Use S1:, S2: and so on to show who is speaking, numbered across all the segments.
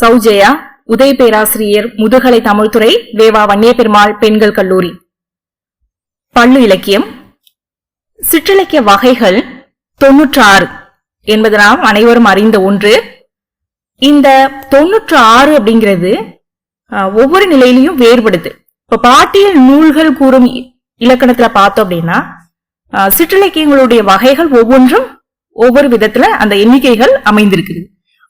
S1: சௌஜயா உதய பேராசிரியர் முதுகலை தமிழ்துறை வேவா வன்னியபெருமாள் பெண்கள் கல்லூரி. பள்ளு இலக்கியம். சிற்றிலக்கிய வகைகள் தொன்னூற்று என்பது நாம் அனைவரும் அறிந்த ஒன்று. இந்த தொன்னூற்று ஆறு அப்படிங்கிறது ஒவ்வொரு நிலையிலையும் வேறுபடுது. இப்ப பாட்டியல் நூல்கள் கூறும் இ- இலக்கணத்துல பார்த்தோம் அப்படின்னா சிற்றிலக்கியங்களுடைய வகைகள் ஒவ்வொன்றும் ஒவ்வொரு விதத்துல அந்த எண்ணிக்கைகள் அமைந்திருக்குது.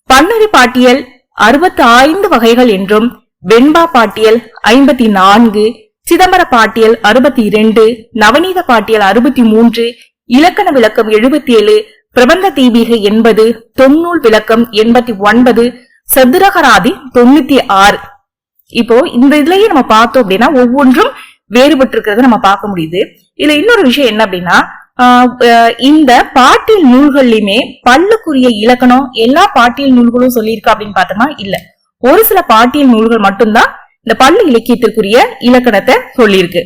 S1: பன்னறி பாட்டியல் அறுபத்தி ஐந்து வகைகள் என்றும் வெண்பா பாட்டியல் ஐம்பத்தி நான்கு சிதம்பர பாட்டியல் அறுபத்தி இரண்டு நவநீத பாட்டியல் அறுபத்தி மூன்று இலக்கண விளக்கம் எழுபத்தி ஏழு பிரபந்த தீபிகை எண்பது தொன்னூல் விளக்கம் எண்பத்தி ஒன்பது சதுரகராதி தொண்ணூத்தி ஆறு. இப்போ இந்த இதுலயே நம்ம பார்த்தோம் அப்படின்னா ஒவ்வொன்றும் வேறுபட்டு இருக்கிறத நம்ம பார்க்க முடியுது. இதுல இன்னொரு விஷயம் என்ன அப்படின்னா இந்த பாட்டியல் நூல்கள்லயுமே பல்லுக்குரிய இலக்கணம் எல்லா பாட்டியல் நூல்களும் சொல்லியிருக்கா அப்படின்னு பார்த்தோம்னா இல்ல. ஒரு சில பாட்டியல் நூல்கள் மட்டும்தான் இந்த பல்லு இலக்கியத்திற்குரிய இலக்கணத்தை சொல்லியிருக்கு.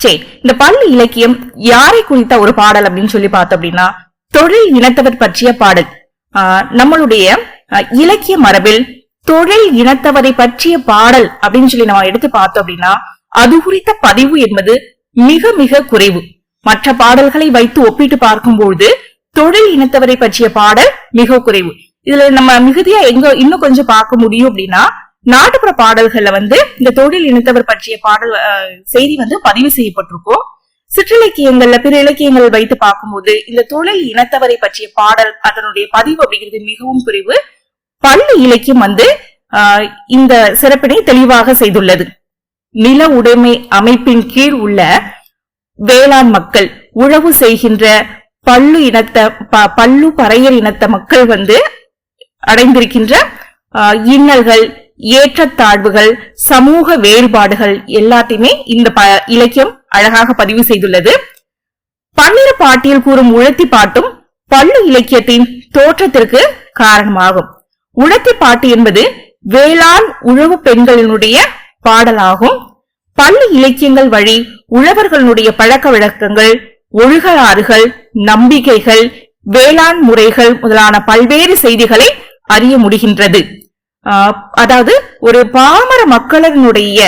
S1: சரி இந்த பல்லு இலக்கியம் யாரை குறித்த ஒரு பாடல் அப்படின்னு சொல்லி பார்த்தோம் அப்படின்னா தொழில் இனத்தவர் பற்றிய பாடல். ஆஹ் நம்மளுடைய இலக்கிய மரபில் தொழில் இனத்தவரை பற்றிய பாடல் அப்படின்னு சொல்லி நம்ம எடுத்து பார்த்தோம் அப்படின்னா அது குறித்த பதிவு என்பது மிக மிக குறைவு. மற்ற பாடல்களை வைத்து ஒப்பிட்டு பார்க்கும்போது தொழில் இனத்தவரை பற்றிய பாடல் மிக குறைவு. இதுல நம்ம மிகுதியா எங்க இன்னும் கொஞ்சம் பார்க்க முடியும் அப்படின்னா நாட்டுப்புற பாடல்கள்ல வந்து இந்த தொழில் இனத்தவர் பற்றிய பாடல் செய்தி வந்து பதிவு செய்யப்பட்டிருக்கும். சிற்றிலக்கியங்கள்ல பிற இலக்கியங்கள் வைத்து பார்க்கும்போது இந்த தொழில் இனத்தவரை பற்றிய பாடல் அதனுடைய பதிவு அப்படிங்கிறது மிகவும் குறைவு. பள்ளி இலக்கியம் வந்து இந்த சிறப்பினை தெளிவாக செய்துள்ளது. நில உடைமை அமைப்பின் கீழ் உள்ள வேளாண் மக்கள் உழவு செய்கின்ற பல்லு இனத்த ப- பல்லு பறையர் இனத்த மக்கள் வந்து அடைந்திருக்கின்ற ஆஹ், இன்னல்கள் ஏற்றத்தாழ்வுகள் சமூக வேறுபாடுகள் எல்லாத்தையுமே இந்த ப- இலக்கியம் அழகாக பதிவு செய்துள்ளது. பன்னிரு பாட்டியல் கூறும் உழத்தி பாட்டும் பள்ளு இலக்கியத்தின் தோற்றத்திற்கு காரணமாகும். உழத்தி பாட்டு என்பது வேளாண் உழவு பெண்களினுடைய பாடலாகும். பள்ளி இலக்கியங்கள் வழி உழவர்களுடைய பழக்க வழக்கங்கள் ஒழுகலாறுகள் நம்பிக்கைகள் வேளாண் முறைகள் முதலான பல்வேறு செய்திகளை அறிய முடிகின்றது. அதாவது ஒரு பாமர மக்களினுடைய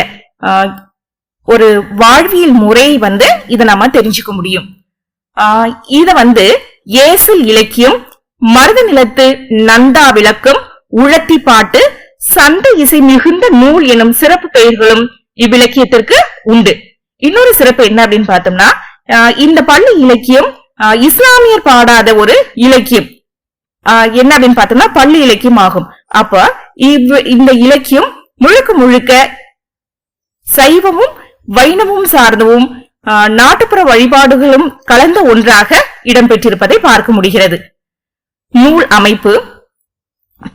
S1: ஒரு வாழ்வியல் முறை வந்து இதை நம்ம தெரிஞ்சுக்க முடியும். ஆஹ் இத வந்து ஏசல் இலக்கியம் மருத நிலத்து நந்தா விளக்கம் உழத்தி பாட்டு சந்தை இசை மிகுந்த நூல் எனும் சிறப்பு பெயர்களும் இவ்விலக்கியத்திற்கு உண்டு. இன்னொரு சிறப்பு என்ன அப்படின்னு பார்த்தோம்னா ஆஹ் இந்த பள்ளி இலக்கியம் ஆஹ் இஸ்லாமியர் பாடாத ஒரு இலக்கியம். ஆஹ் என்ன அப்படின்னு பார்த்தோம்னா பள்ளி இலக்கியம் ஆகும். அப்ப இவ் இந்த இலக்கியம் முழுக்க முழுக்க சைவமும் வைணவமும் சார்ந்தவும் ஆஹ், நாட்டுப்புற வழிபாடுகளும் கலந்த ஒன்றாக இடம்பெற்றிருப்பதை பார்க்க முடிகிறது. நூல் அமைப்பு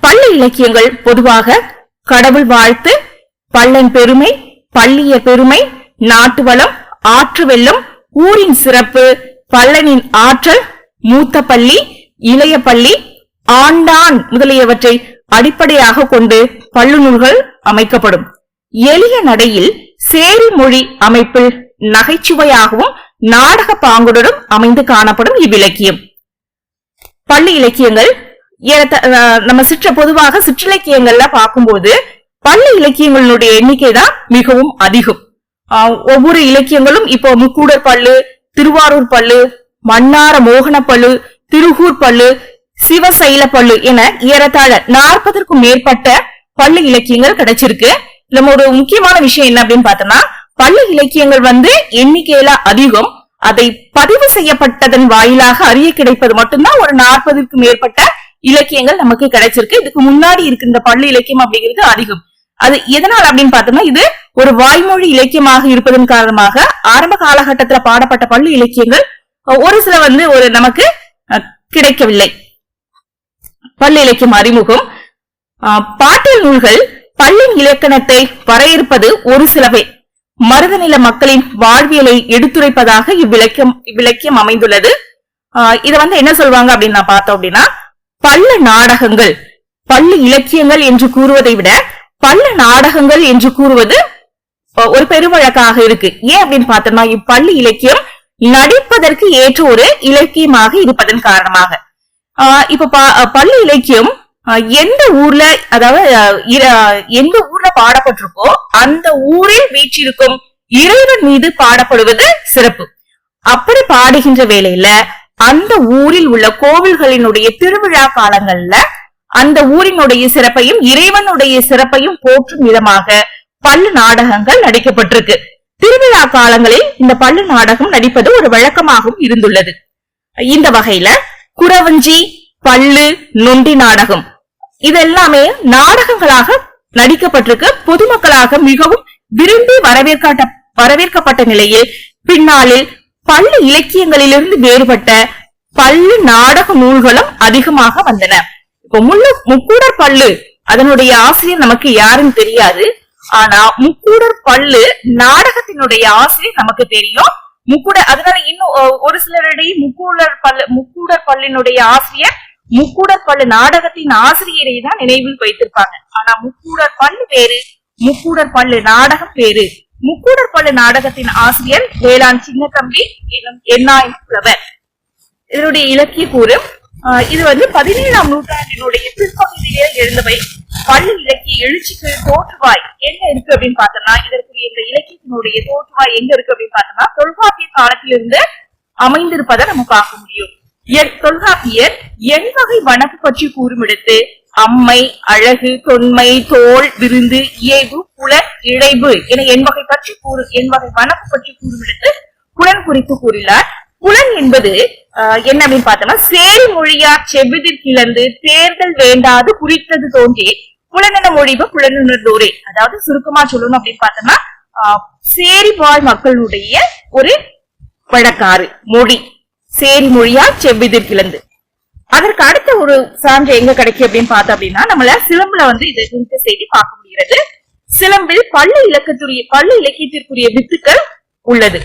S1: பள்ளி இலக்கியங்கள் பொதுவாக கடவுள் வாழ்த்து பள்ளன் பெருமை பள்ளிய பெருமை நாட்டு வளம் ஆற்று வெள்ளம் ஊரின் சிறப்பு பள்ளனின் ஆற்றல் மூத்த பள்ளி இளைய பள்ளி ஆண்டான் முதலியவற்றை அடிப்படையாக கொண்டு பள்ளு நூல்கள் அமைக்கப்படும். எளிய நடையில் சேரி மொழி அமைப்பில் நகைச்சுவையாகவும் நாடக பாங்குடனும் அமைந்து காணப்படும் இவ்விலக்கியம். பள்ளி இலக்கியங்கள் நம்ம சிற்ற பொதுவாக சிற்றிலக்கியங்கள்ல பார்க்கும்போது பள்ளி இலக்கியங்களுடைய எண்ணிக்கை தான் மிகவும் அதிகம். ஒவ்வொரு இலக்கியங்களும் இப்போ முக்கூடர் பள்ளு திருவாரூர் பள்ளு மன்னார மோகன பள்ளு திருகூர் பள்ளு சிவசைல பள்ளு என ஏறத்தாழ நாற்பதற்கும் மேற்பட்ட பள்ளி இலக்கியங்கள் கிடைச்சிருக்கு. நம்ம ஒரு முக்கியமான விஷயம் என்ன அப்படின்னு பார்த்தோம்னா பள்ளி இலக்கியங்கள் வந்து எண்ணிக்கையில அதிகம். அதை பதிவு செய்யப்பட்டதன் வாயிலாக அறிய கிடைப்பது மட்டும்தான் ஒரு நாற்பதுக்கும் மேற்பட்ட இலக்கியங்கள் நமக்கு கிடைச்சிருக்கு. இதுக்கு முன்னாடி இருக்கின்ற பள்ளி இலக்கியம் அப்படிங்கிறது அதிகம். அது எதனால் அப்படின்னு பார்த்தோம்னா இது ஒரு வாய்மொழி இலக்கியமாக இருப்பதன் காரணமாக ஆரம்ப காலகட்டத்துல பாடப்பட்ட பள்ளி இலக்கியங்கள் ஒரு சில வந்து ஒரு நமக்கு கிடைக்கவில்லை. பள்ளி இலக்கியம் அறிமுகம். பாட்டியல் நூல்கள் பள்ளின் இலக்கணத்தை வரையறுப்பது ஒரு சிலவே. மருதநில மக்களின் வாழ்வியலை எடுத்துரைப்பதாக இவ்விலக்கியம் இவ்விலக்கியம் அமைந்துள்ளது. ஆஹ், இத வந்து என்ன சொல்லுவாங்க அப்படின்னு நான் பார்த்தோம் அப்படின்னா பள்ளு நாடகங்கள் பள்ளி இலக்கியங்கள் என்று கூறுவதை விட பல்ல நாடகங்கள் என்று கூறுவது ஒரு பெருவழக்காக இருக்கு. ஏன் அப்படின்னு பார்த்தோம்னா இப்பள்ளி இலக்கியம் நடிப்பதற்கு ஏற்ற ஒரு இலக்கியமாக இருப்பதன் காரணமாக. ஆஹ் இப்ப பள்ளி இலக்கியம் எந்த ஊர்ல அதாவது எந்த ஊர்ல பாடப்பட்டிருக்கோ அந்த ஊரில் வீற்றிருக்கும் இறைவன் மீது பாடப்படுவது சிறப்பு. அப்படி பாடுகின்ற வேளையில அந்த ஊரில் உள்ள கோவில்களினுடைய திருவிழா காலங்கள்ல அந்த ஊரினுடைய சிறப்பையும் இறைவனுடைய சிறப்பையும் போற்றும் விதமாக பல்லு நாடகங்கள் நடிக்கப்பட்டிருக்கு. திருவிழா காலங்களில் இந்த பல்லு நாடகம் நடிப்பது ஒரு வழக்கமாகவும் இருந்துள்ளது. இந்த வகையில குறவஞ்சி பல்லு நொண்டி நாடகம் இதெல்லாமே நாடகங்களாக நடிக்கப்பட்டிருக்கு. பொதுமக்களாக மிகவும் விரும்பி வரவேற்கப்பட்ட வரவேற்கப்பட்ட நிலையில் பின்னாளில் பள்ளி இலக்கியங்களிலிருந்து வேறுபட்ட பல்லு நாடக நூல்களும் அதிகமாக வந்தன. இப்போ முக்கூடர் பல்லு அதனுடைய ஆசிரியர் நமக்கு யாருன்னு தெரியாது. ஆனா முக்கூடர் பல்லு நாடகத்தினுடைய ஆசிரியர் நமக்கு தெரியும். முக்கூட அதனால இன்னும் ஒரு சிலரிடையே முக்கூடர் பல்லு முக்கூடர் பல்லினுடைய ஆசிரியர் முக்கூடர் பல்லு நாடகத்தின் ஆசிரியரை தான் நினைவில் வைத்திருப்பாங்க. ஆனா முக்கூடர் பல்லு வேறு முக்கூடர் பல்லு நாடகம் வேறு. முக்கூடர் பல்லு நாடகத்தின் ஆசிரியர் வேளாண் சின்னத்தம்பி எனும் எண்ணாயிரம் புலவர். இதனுடைய இலக்கிய கூறு இது வந்து பதினேழாம் நூற்றாண்டினுடைய பிற்பகுதியிலே எழுந்தவை. பள்ளி இலக்கிய எழுச்சிக்கு தோற்றுவாய். எங்க இருக்கு அப்படின்னு பார்த்தோம்னா இதற்குரிய இந்த இலக்கியத்தினுடைய தோற்றுவாய் எங்க இருக்கு அப்படின்னு பார்த்தோம்னா தொல்காப்பிய காலத்திலிருந்து அமைந்திருப்பதை நம்ம பார்க்க முடியும். என் தொல்காப்பியர் என் வகை வனப்பு பற்றி கூறுமிடத்து அம்மை அழகு தொன்மை தோல் விருந்து இயைபு புலன் இழைவு என என் வகை பற்றி கூறு என் வகை வனப்பு பற்றி கூறுமிடத்து புலன் குறித்து கூறினார். புலன் என்பது என்ன அப்படின்னு பார்த்தோம்னா சேரி மொழியா செவ்விதிர் கிளந்து தேர்தல் வேண்டாது குறித்தது தோன்றி புலனென மொழிவு புலனுணர்ந்தோரே அதாவது சுருக்கமா சொல்லணும் அப்படின்னு பார்த்தோம்னா ஆஹ், சேரி வாழ் மக்களுடைய ஒரு வழக்காறு மொழி. சேரி மொழியா செவ்விதிர் கிளந்து அதற்கு அடுத்த ஒரு சான்று எங்க கிடைக்கும் அப்படின்னு பார்த்தோம் அப்படின்னா நம்மள சிலம்புல வந்து இது குறித்த செய்தி பார்க்க முடிகிறது. சிலம்பில் பள்ளி இலக்கத்துரிய பள்ளி இலக்கியத்திற்குரிய வித்துக்கள் உள்ளது.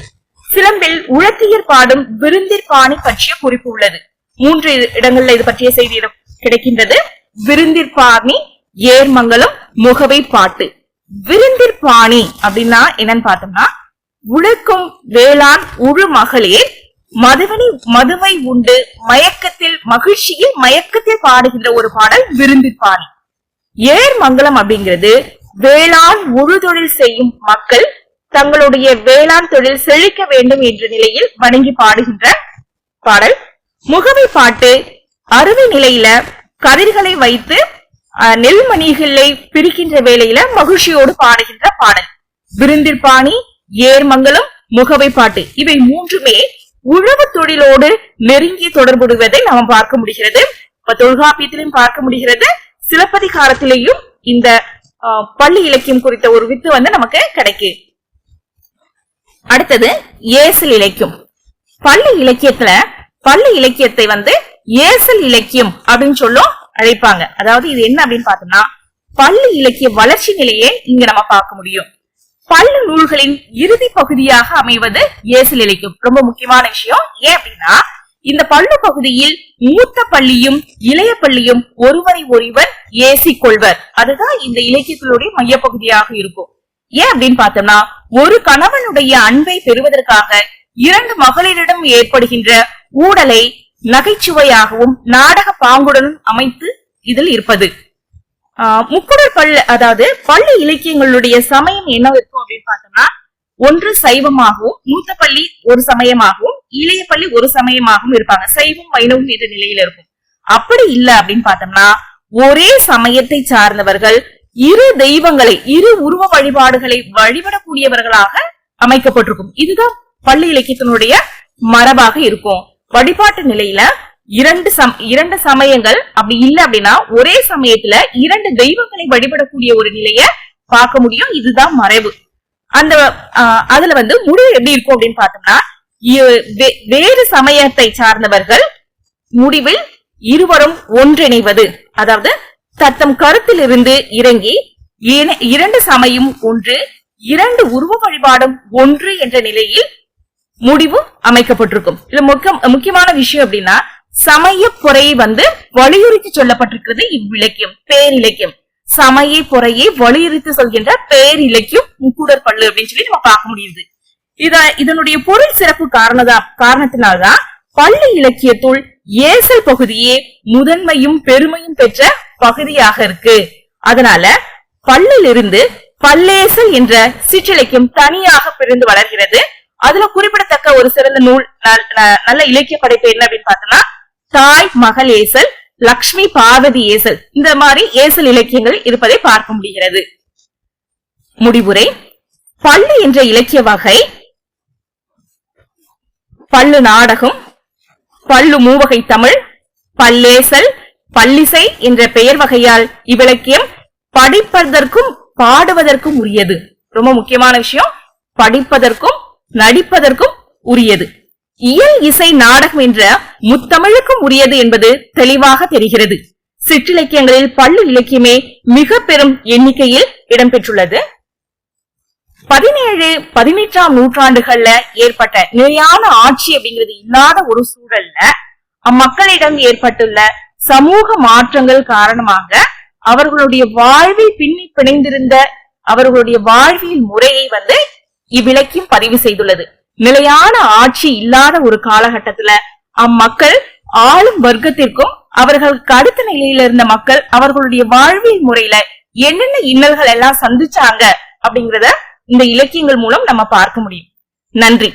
S1: சிலம்பில் உழத்தியர் பாடும் விருந்திற் பாணி பற்றிய குறிப்பு உள்ளது. மூன்று இடங்கள்ல இது பற்றிய செய்தி கிடைக்கின்றது? விருந்திற் பாணி ஏர்மங்கலம் முகவை பாட்டு. விருந்திற் பாணி அப்படின்னா என்னன்னு பார்த்தோம்னா உழைக்கும் வேளாண் உழு மகளிர் மதுவனி மதுவை உண்டு மயக்கத்தில் மகிழ்ச்சியில் மயக்கத்தில் பாடுகின்ற ஒரு பாடல் விருந்திற்பாணி ஏர் மங்கலம் அப்படிங்கிறது வேளாண் உழுதொழில் செய்யும் மக்கள் தங்களுடைய வேளாண் தொழில் செழிக்க வேண்டும் என்ற நிலையில் வணங்கி பாடுகின்ற பாடல். முகவை பாட்டு அறுவை நிலையில கதிர்களை வைத்து நெல்மணிகளை பிரிக்கின்ற வேளையில மகிழ்ச்சியோடு பாடுகின்ற பாடல். விருந்திற்பாணி ஏர்மங்கலம் முகவை பாட்டு. இவை மூன்றுமே உழவு தொழிலோடு நெருங்கிய தொடர்புடுவதை நாம் பார்க்க முடிகிறது. தொல்காப்பியத்திலும் பார்க்க முடிகிறது. சிலப்பதிகாரத்திலேயும் இந்த பள்ளி இலக்கியம் குறித்த ஒரு வித்து வந்து நமக்கு கிடைக்கு. அடுத்தது ஏசல் இலக்கியம் பள்ளி இலக்கியத்துல பள்ளி இலக்கியத்தை வந்து ஏசல் இலக்கியம் அப்படின்னு சொல்லும் அழைப்பாங்க. அதாவது இது என்ன அப்படின்னு பார்த்தோம்னா பள்ளி இலக்கிய வளர்ச்சி நிலையே இங்க நம்ம பார்க்க முடியும். பள்ளி நூல்களின் இறுதி பகுதியாக அமைவது ஏசல் இலக்கியம். ரொம்ப முக்கியமான விஷயம். ஏன் அப்படின்னா இந்த பள்ளு பகுதியில் மூத்த பள்ளியும் இளைய பள்ளியும் ஒருவரை ஒருவர் ஏசி கொள்வர் அதுதான் இந்த இலக்கியத்தினுடைய மையப்பகுதியாக இருக்கும். ஏன் அப்படின்னு பார்த்தோம்னா ஒரு கணவனுடைய அன்பை பெறுவதற்காக இரண்டு மகளிரிடம் ஏற்படுகின்ற ஊடலை நகைச்சுவையாகவும் நாடக பாங்குடனும் அமைத்து இதில் இருப்பது. முக்குடர் பள்ளி அதாவது பள்ளி இலக்கியங்களுடைய சமயம் என்ன இருக்கும் அப்படின்னு பார்த்தோம்னா ஒன்று சைவமாகவும் மூத்த பள்ளி ஒரு சமயமாகவும் இளைய பள்ளி ஒரு சமயமாகவும் இருப்பாங்க. சைவம் வைணவம் என்ற நிலையில இருக்கும். அப்படி இல்ல அப்படின்னு பார்த்தோம்னா ஒரே சமயத்தை சார்ந்தவர்கள் இரு தெய்வங்களை இரு உருவ வழிபாடுகளை வழிபடக்கூடியவர்களாக அமைக்கப்பட்டிருக்கும். இதுதான் பள்ளி இலக்கியத்தினுடைய மரபாக இருக்கும். வழிபாட்டு நிலையில இரண்டு சம் இரண்டு சமயங்கள் அப்படி இல்ல அப்படின்னா ஒரே சமயத்துல இரண்டு தெய்வங்களை வழிபடக்கூடிய ஒரு நிலைய பார்க்க முடியும். இதுதான் மறைவு அந்த ஆஹ், அதுல வந்து முடிவு எப்படி இருக்கும் அப்படின்னு பார்த்தோம்னா இ- வே- வேறு சமயத்தை சார்ந்தவர்கள் முடிவில் இருவரும் ஒன்றிணைவது. அதாவது தத்தம் கருத்திலிருந்து இறங்கி இரண்டு சமயம் ஒன்று இரண்டு உருவ வழிபாடும் ஒன்று என்ற நிலையில் முடிவு அமைக்கப்பட்டிருக்கும். இது முக்கியமான விஷயம் அப்படின்னா சமய பொறையை வந்து வலியுறுத்தி சொல்லப்பட்டிருக்கிறது இவ்விலக்கியம் பேரிலக்கியம். சமய பொறையை வலியுறுத்தி சொல்கின்ற பேரிலக்கியம் முக்குடர் பள்ளு அப்படின்னு சொல்லி நம்ம பார்க்க முடியுது. இத இதனுடைய பொருள் சிறப்பு காரணதா காரணத்தினால்தான் பள்ளி இலக்கியத்துள் ஏசல் பகுதியே முதன்மையும் பெருமையும் பெற்ற பகுதியாக இருக்கு. அதனால பல்லில் இருந்து பல்லேசல் என்ற சிற்றிலக்கியம் தனியாக பிரிந்து வளர்கிறது. அதுல குறிப்பிடத்தக்க ஒரு சிறந்த நூல் நல்ல இலக்கிய படைப்பு என்ன அப்படின்னு பார்த்தோம்னா தாய் மகள் ஏசல் லக்ஷ்மி பார்வதி ஏசல். இந்த மாதிரி ஏசல் இலக்கியங்கள் இருப்பதை பார்க்க முடிகிறது. முடிவுரை பள்ளு என்ற இலக்கிய வகை பள்ளு நாடகம் பள்ளு மூவகை தமிழ் பல்லேசல் பல்லிசை என்ற பெயர் வகையால் இவ்விலக்கியம் படிப்பதற்கும் பாடுவதற்கும் உரியது. ரொம்ப முக்கியமான விஷயம். படிப்பதற்கும் நடிப்பதற்கும் உரியது. இயல் இசை நாடகம் என்ற முத்தமிழுக்கும் உரியது என்பது தெளிவாக தெரிகிறது. சிற்றிலக்கியங்களில் பள்ளு இலக்கியமே மிக பெரும் எண்ணிக்கையில் இடம்பெற்றுள்ளது. பதினேழு பதினெட்டாம் நூற்றாண்டுகள்ல ஏற்பட்ட நிலையான ஆட்சி அப்படிங்கிறது இல்லாத ஒரு சூழல்ல அம்மக்களிடம் ஏற்பட்டுள்ள சமூக மாற்றங்கள் காரணமாக அவர்களுடைய வாழ்வில் பின்னி பிணைந்திருந்த அவர்களுடைய வாழ்வியல் முறையை வந்து இவ்விலக்கியம் பதிவு செய்துள்ளது. நிலையான ஆட்சி இல்லாத ஒரு காலகட்டத்துல அம்மக்கள் ஆளும் வர்க்கத்திற்கும் அவர்களுக்கு அடுத்த நிலையில இருந்த மக்கள் அவர்களுடைய வாழ்வியல் முறையில என்னென்ன இன்னல்கள் எல்லாம் சந்திச்சாங்க அப்படிங்கறத இந்த இலக்கியங்கள் மூலம் நம்ம பார்க்க முடியும். நன்றி.